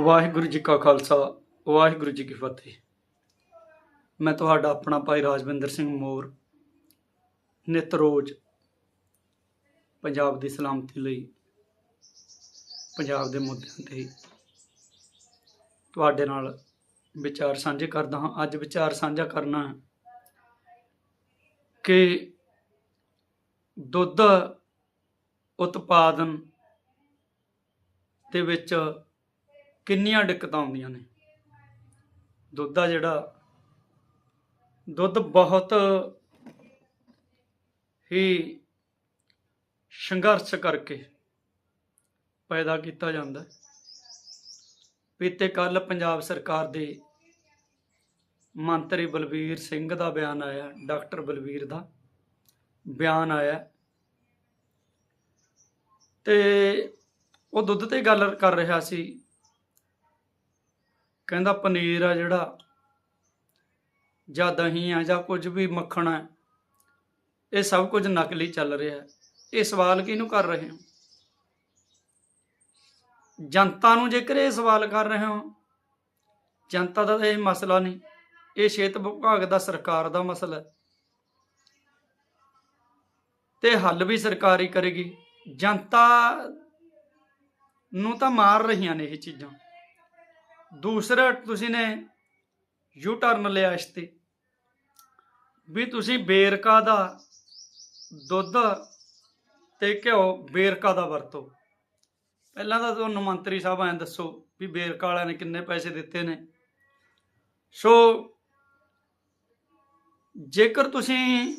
ਵਾਹਿਗੁਰੂ ਜੀ ਕਾ ਖਾਲਸਾ, ਵਾਹਿਗੁਰੂ ਜੀ ਕੀ ਫਤਿਹ। ਮੈਂ ਤੁਹਾਡਾ ਆਪਣਾ ਭਾਈ ਰਾਜਵਿੰਦਰ ਸਿੰਘ ਮੋਰ, ਨਿਤ ਰੋਜ਼ ਪੰਜਾਬ ਦੀ ਸਲਾਮਤੀ ਲਈ, ਪੰਜਾਬ ਦੇ ਮੁੱਦਿਆਂ ਤੇ ਤੁਹਾਡੇ ਨਾਲ ਵਿਚਾਰ ਸਾਂਝੇ ਕਰਦਾ ਹਾਂ। ਅੱਜ ਵਿਚਾਰ ਸਾਂਝਾ ਕਰਨਾ ਕਿ ਦੁੱਧ ਉਤਪਾਦਨ ਦੇ ਵਿੱਚ ਕਿੰਨੀਆਂ ਦਿੱਕਤਾਂ ਆਉਂਦੀਆਂ ਨੇ ਦੁੱਧ ਆ ਜਿਹੜਾ, ਦੁੱਧ ਬਹੁਤ ਹੀ ਸੰਘਰਸ਼ ਕਰਕੇ ਪੈਦਾ ਕੀਤਾ ਜਾਂਦਾ ਹੈ। ਬੀਤੇ ਕੱਲ ਪੰਜਾਬ ਸਰਕਾਰ ਦੇ ਮੰਤਰੀ ਬਲਬੀਰ ਸਿੰਘ ਦਾ ਬਿਆਨ ਆਇਆ, ਡਾਕਟਰ ਬਲਬੀਰ ਦਾ ਬਿਆਨ ਆਇਆ ਤੇ ਉਹ ਦੁੱਧ ਤੇ ਗੱਲ ਕਰ ਰਿਹਾ ਸੀ ਕਹਿੰਦਾ ਪਨੀਰ ਆ ਜਿਹੜਾ, ਜਾਂ ਦਹੀਂ ਆ, ਜਾਂ ਕੁਝ ਵੀ ਮੱਖਣ ਆ, ਇਹ ਸਭ ਕੁਝ ਨਕਲੀ ਚੱਲ ਰਿਹਾ ਹੈ। ਇਹ ਸਵਾਲ ਕਿਹਨੂੰ ਕਰ ਰਹੇ ਹੋ? ਜਨਤਾ ਨੂੰ ਜੇਕਰ ਇਹ ਸਵਾਲ ਕਰ ਰਹੇ ਹੋ, ਜਨਤਾ ਦਾ ਇਹ ਮਸਲਾ ਨਹੀਂ, ਇਹ ਸਿਹਤ ਵਿਭਾਗ ਦਾ, ਸਰਕਾਰ ਦਾ ਮਸਲਾ ਹੈ। ਤੇ ਹੱਲ ਵੀ ਸਰਕਾਰ ਹੀ ਕਰੇਗੀ। ਜਨਤਾ ਨੂੰ ਤਾਂ ਮਾਰ ਰਹੀਆਂ ਨੇ ਇਹ ਚੀਜ਼ਾਂ। ਦੂਸਰਾ ਤੁਸੀਂ ਨੇ ਯੂ ਟਰਨ ਲਿਆ ਇਸ ਤੇ। ਵੀ ਤੁਸੀਂ ਬੇਰਕਾ ਦਾ ਦੁੱਧ ਤੇ ਘਿਓ ਬੇਰਕਾ ਦਾ ਵਰਤੋ। ਪਹਿਲਾਂ ਤਾਂ ਤੁਹਾਨੂੰ ਮੰਤਰੀ ਸਾਹਿਬ ਐਂ ਦੱਸੋ ਵੀ ਬੇਰਕਾ ਵਾਲਿਆਂ ਨੇ ਕਿੰਨੇ ਪੈਸੇ ਦਿੱਤੇ ਨੇ। ਸੋ ਜੇਕਰ ਤੁਸੀਂ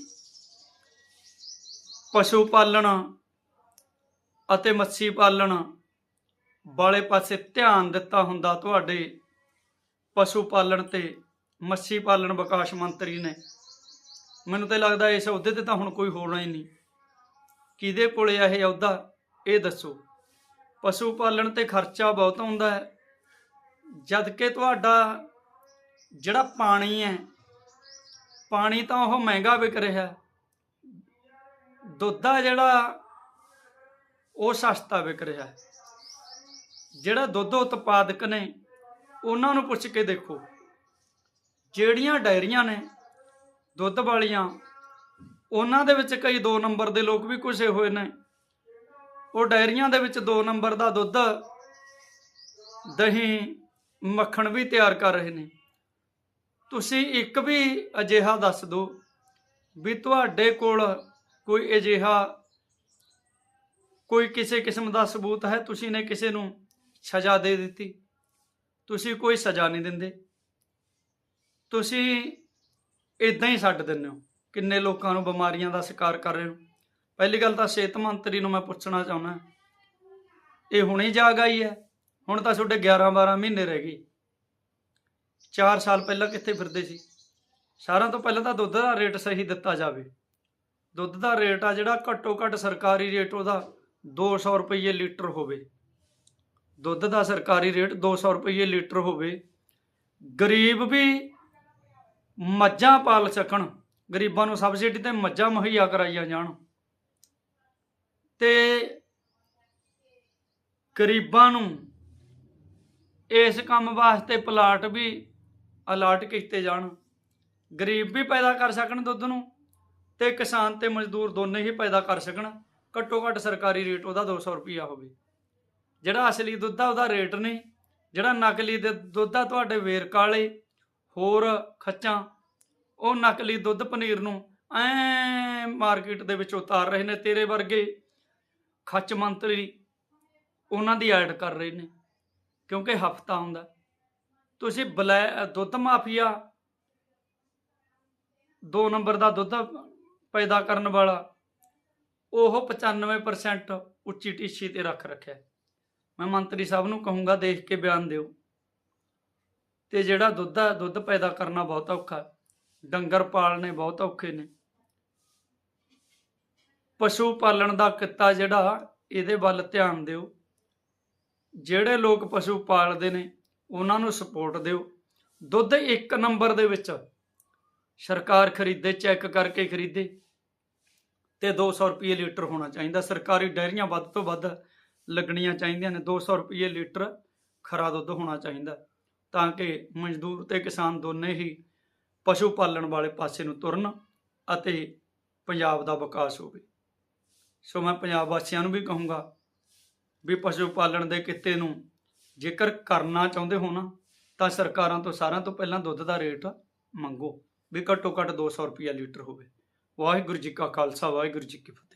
ਪਸ਼ੂ ਪਾਲਣ ਅਤੇ ਮੱਛੀ ਪਾਲਣ ਵਾਲੇ ਪਾਸੇ ਧਿਆਨ ਦਿੱਤਾ ਹੁੰਦਾ ਤੁਹਾਡੇ ਪਸ਼ੂ ਪਾਲਣ ਤੇ, ਮੱਛੀ ਪਾਲਣ ਵਿਕਾਸ ਮੰਤਰੀ ਨੇ। ਮੈਨੂੰ ਤਾਂ ਲੱਗਦਾ ਇਸ ਅਹੁਦੇ ਤੇ ਤਾਂ ਹੁਣ ਕੋਈ ਹੋਣਾ ਹੀ ਨਹੀਂ। ਕਿਹਦੇ ਕੋਲੇ ਆ ਇਹ ਅਹੁਦਾ? ਇਹ ਦੱਸੋ। ਪਸ਼ੂ ਪਾਲਣ ਤੇ ਖਰਚਾ ਬਹੁਤ ਆਉਂਦਾ ਹੈ। ਜਦ ਕਿ ਤੁਹਾਡਾ ਜਿਹੜਾ ਪਾਣੀ ਹੈ, ਪਾਣੀ ਤਾਂ ਉਹ ਮਹਿੰਗਾ ਵਿਕ ਰਿਹਾ। ਦੁੱਧ ਆ ਜਿਹੜਾ, ਉਹ ਸਸਤਾ ਵਿਕ ਰਿਹਾ। ਹੈ ਜਿਹੜਾ ਦੁੱਧ ਉਤਪਾਦਕ ਨੇ, ਉਹਨਾਂ ਨੂੰ ਪੁੱਛ ਕੇ ਦੇਖੋ। ਜਿਹੜੀਆਂ ਡਾਇਰੀਆਂ ਨੇ, ਦੁੱਧ ਵਾਲੀਆਂ, ਉਹਨਾਂ ਦੇ ਵਿੱਚ ਕਈ 2 ਨੰਬਰ ਦੇ ਲੋਕ ਵੀ ਘੁਸੇ ਹੋਏ ਨੇ। ਉਹ ਡਾਇਰੀਆਂ ਦੇ ਵਿੱਚ 2 ਨੰਬਰ ਦਾ ਦੁੱਧ ਦਹੀਂ, ਮੱਖਣ ਵੀ ਤਿਆਰ ਕਰ ਰਹੇ ਨੇ। ਤੁਸੀਂ ਇੱਕ ਵੀ ਅਜਿਹਾ ਦੱਸ ਦਿਓ ਵੀ ਤੁਹਾਡੇ ਕੋਲ ਕੋਈ ਅਜਿਹਾ, ਕੋਈ ਕਿਸੇ ਕਿਸਮ ਦਾ ਸਬੂਤ ਹੈ? ਤੁਸੀਂ ਨੇ ਕਿਸੇ ਨੂੰ ਸਜ਼ਾ ਦੇ ਦਿੱਤੀ। ਤੁਸੀਂ ਕੋਈ ਸਜ਼ਾ ਨਹੀਂ ਦਿੰਦੇ। ਤੁਸੀਂ ਇਦਾਂ ਹੀ ਛੱਡ ਦਿੰਦੇ ਹੋ। ਕਿੰਨੇ ਲੋਕਾਂ ਨੂੰ ਬਿਮਾਰੀਆਂ ਦਾ ਸ਼ਿਕਾਰ ਕਰ ਰਹੇ ਹੋ। ਪਹਿਲੀ ਗੱਲ ਤਾਂ ਸਿਹਤ ਮੰਤਰੀ ਨੂੰ ਮੈਂ ਪੁੱਛਣਾ ਚਾਹੁੰਦਾ। ਇਹ ਹੁਣੇ ਜਾਗ ਆਈ ਹੈ। ਹੁਣ ਤਾਂ ਤੁਹਾਡੇ 11 12 ਮਹੀਨੇ ਰਹਿ ਗਏ। 4 ਸਾਲ ਪਹਿਲਾਂ ਕਿੱਥੇ ਫਿਰਦੇ ਸੀ? ਸਾਰਿਆਂ ਤੋਂ ਪਹਿਲਾਂ ਤਾਂ ਦੁੱਧ ਦਾ ਰੇਟ ਸਹੀ ਦਿੱਤਾ ਜਾਵੇ। ਦੁੱਧ ਦਾ ਰੇਟ ਆ ਜਿਹੜਾ ਘੱਟੋ ਘੱਟ ਸਰਕਾਰੀ ਰੇਟ ਉਹਦਾ 200 ਰੁਪਏ ਲੀਟਰ ਹੋਵੇ। ਦੁੱਧ ਦਾ ਸਰਕਾਰੀ ਰੇਟ 200 ਰੁਪਏ ਲੀਟਰ ਹੋਵੇ। ਗਰੀਬ ਵੀ ਮੱਝਾਂ ਪਾਲ ਸਕਣ, ਗਰੀਬਾਂ ਨੂੰ ਸਬਸਿਡੀ ਤੇ ਮੱਝਾਂ ਮੁਹੱਈਆ ਕਰਾਈਆਂ ਜਾਣ। ਤੇ ਗਰੀਬਾਂ ਨੂੰ ਇਸ ਕੰਮ ਵਾਸਤੇ ਪਲਾਟ ਵੀ ਅਲਾਟ ਕੀਤੇ ਜਾਣ। ਗਰੀਬ ਵੀ ਪੈਦਾ ਕਰ ਸਕਣ ਦੁੱਧ ਨੂੰ ਤੇ ਕਿਸਾਨ ਤੇ ਮਜ਼ਦੂਰ ਦੋਨੇ ਹੀ ਪੈਦਾ ਕਰ ਸਕਣ। ਘੱਟੋ ਘੱਟ ਸਰਕਾਰੀ ਰੇਟ ਉਹਦਾ 200 ਰੁਪਿਆ ਹੋਵੇ। ਜਿਹੜਾ ਅਸਲੀ ਦੁੱਧ ਆ, ਉਹਦਾ ਰੇਟ ਨੇ ਜਿਹੜਾ ਨਕਲੀ ਦੇ ਦੁੱਧ ਆ, ਤੁਹਾਡੇ ਵੇਰਕਾ ਵਾਲੇ, ਹੋਰ ਖੱਚਾਂ, ਉਹ ਨਕਲੀ ਦੁੱਧ ਪਨੀਰ ਨੂੰ ਐ ਮਾਰਕੀਟ ਦੇ ਵਿੱਚ ਉਤਾਰ ਰਹੇ ਨੇ, ਤੇਰੇ ਵਰਗੇ ਖੱਚ ਮੰਤਰੀ ਉਹਨਾਂ ਦੀ ਐਡ ਕਰ ਰਹੇ ਨੇ, ਕਿਉਂਕਿ ਹਫਤਾ ਹੁੰਦਾ। ਤੁਸੀਂ ਬਲੈ, ਦੁੱਧ ਮਾਫੀਆ, ਦੋ ਨੰਬਰ ਦਾ ਦੁੱਧ ਪੈਦਾ ਕਰਨ ਵਾਲਾ, ਉਹ 95% ਉੱਚੀ ਟੀਸੀ ਤੇ ਰੱਖ ਰੱਖਿਆ। ਮੈਂ ਮੰਤਰੀ ਸਾਹਿਬ ਨੂੰ ਕਹੂੰਗਾ ਦੇਖ ਕੇ ਬਿਆਨ ਦਿਓ। ਤੇ ਜਿਹੜਾ ਦੁੱਧ ਆ, ਦੁੱਧ ਪੈਦਾ ਕਰਨਾ ਬਹੁਤ ਔਖਾ ਡੰਗਰ ਪਾਲਣੇ ਬਹੁਤ ਔਖੇ ਨੇ। ਪਸ਼ੂ ਪਾਲਣ ਦਾ ਕਿੱਤਾ ਜਿਹੜਾ, ਇਹਦੇ ਵੱਲ ਧਿਆਨ ਦਿਓ। ਜਿਹੜੇ ਲੋਕ ਪਸ਼ੂ ਪਾਲਦੇ ਨੇ, ਉਹਨਾਂ ਨੂੰ ਸਪੋਰਟ ਦਿਓ। ਦੁੱਧ ਇੱਕ ਨੰਬਰ ਦੇ ਵਿੱਚ ਸਰਕਾਰ ਖਰੀਦੇ, ਚੈੱਕ ਕਰਕੇ ਖਰੀਦੇ। ਤੇ 200 ਰੁਪਏ ਲੀਟਰ ਹੋਣਾ ਚਾਹੀਦਾ। ਸਰਕਾਰੀ ਡੈਰੀਆਂ ਵੱਧ ਤੋਂ ਵੱਧ ਲੱਗਣੀਆਂ ਚਾਹੀਦੀਆਂ ਨੇ। 200 ਰੁਪਏ ਲੀਟਰ ਖਰਾ ਦੁੱਧ ਹੋਣਾ ਚਾਹੀਦਾ ਤਾਂ ਕਿ ਮਜ਼ਦੂਰ ਤੇ ਕਿਸਾਨ ਦੋਨੇ ਹੀ ਪਸ਼ੂ ਪਾਲਣ ਵਾਲੇ ਪਾਸੇ ਨੂੰ ਤੁਰਨ ਅਤੇ ਪੰਜਾਬ ਦਾ ਵਿਕਾਸ ਹੋਵੇ। ਸੋ ਮੈਂ ਪੰਜਾਬ ਵਾਸੀਆਂ ਨੂੰ ਵੀ ਕਹੂੰਗਾ ਵੀ ਪਸ਼ੂ ਪਾਲਣ ਦੇ ਕਿੱਤੇ ਨੂੰ ਜੇਕਰ ਕਰਨਾ ਚਾਹੁੰਦੇ ਹੋ ਨਾ, ਤਾਂ ਸਰਕਾਰਾਂ ਤੋਂ ਸਾਰਿਆਂ ਤੋਂ ਪਹਿਲਾਂ ਦੁੱਧ ਦਾ ਰੇਟ ਮੰਗੋ ਵੀ ਘੱਟੋ ਘੱਟ 200 ਰੁਪਿਆ ਲੀਟਰ ਹੋਵੇ। ਵਾਹਿਗੁਰੂ ਜੀ ਕਾ ਖਾਲਸਾ, ਵਾਹਿਗੁਰੂ ਜੀ ਕੀ ਫਤਿਹ।